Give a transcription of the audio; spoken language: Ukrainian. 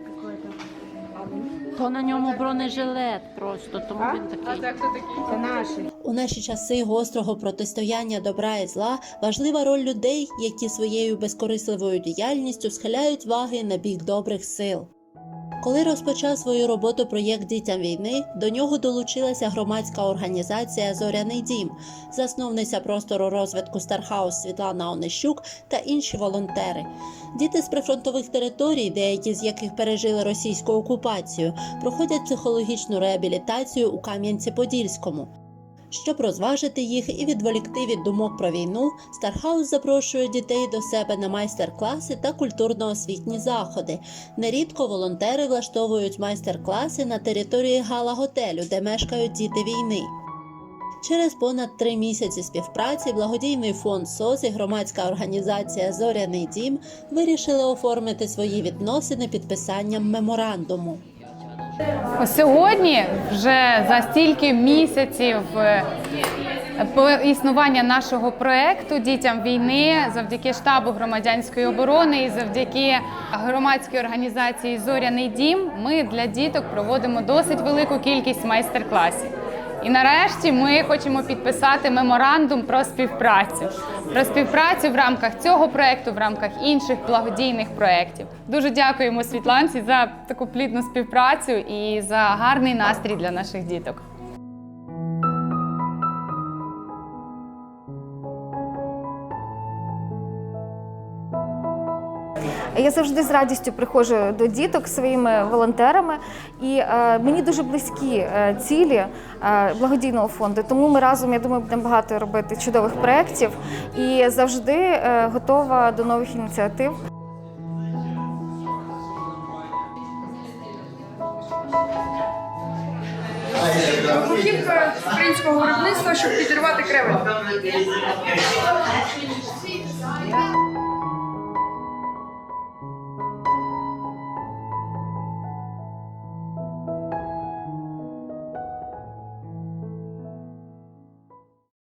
какой-то. То на ньому бронежилет просто, тому А? він А такий. це хто такий? Це наші. У наші часи гострого протистояння добра і зла важлива роль людей, які своєю безкорисливою діяльністю схиляють ваги на бік добрих сил. Коли розпочав свою роботу проєкт дітям війни, до нього долучилася громадська організація Зоряний дім, засновниця простору розвитку Стархаус Світлана Онищук та інші волонтери. Діти з прифронтових територій, деякі з яких пережили російську окупацію, проходять психологічну реабілітацію у Кам'янці-Подільському. Щоб розважити їх і відволікти від думок про війну, Стархаус запрошує дітей до себе на майстер-класи та культурно-освітні заходи. Нерідко волонтери влаштовують майстер-класи на території гала-готелю, де мешкають діти війни. Через понад три місяці співпраці благодійний фонд СОС і громадська організація Зоряний дім вирішили оформити свої відносини підписанням меморандуму. Сьогодні вже за стільки місяців е, існування нашого проекту дітям війни завдяки штабу громадянської оборони і завдяки громадській організації Зоряний дім ми для діток проводимо досить велику кількість майстер-класів. І нарешті ми хочемо підписати меморандум про співпрацю. Про співпрацю в рамках цього проекту, в рамках інших благодійних проєктів. Дуже дякуємо Світланці за таку плідну співпрацю і за гарний настрій для наших діток. Я завжди з радістю приходжу до діток своїми волонтерами, і е, мені дуже близькі е, цілі е, благодійного фонду. Тому ми разом, я думаю, будемо багато робити чудових проєктів і завжди готова до нових ініціатив. Вибухівка українського виробництва, щоб підірвати кремль.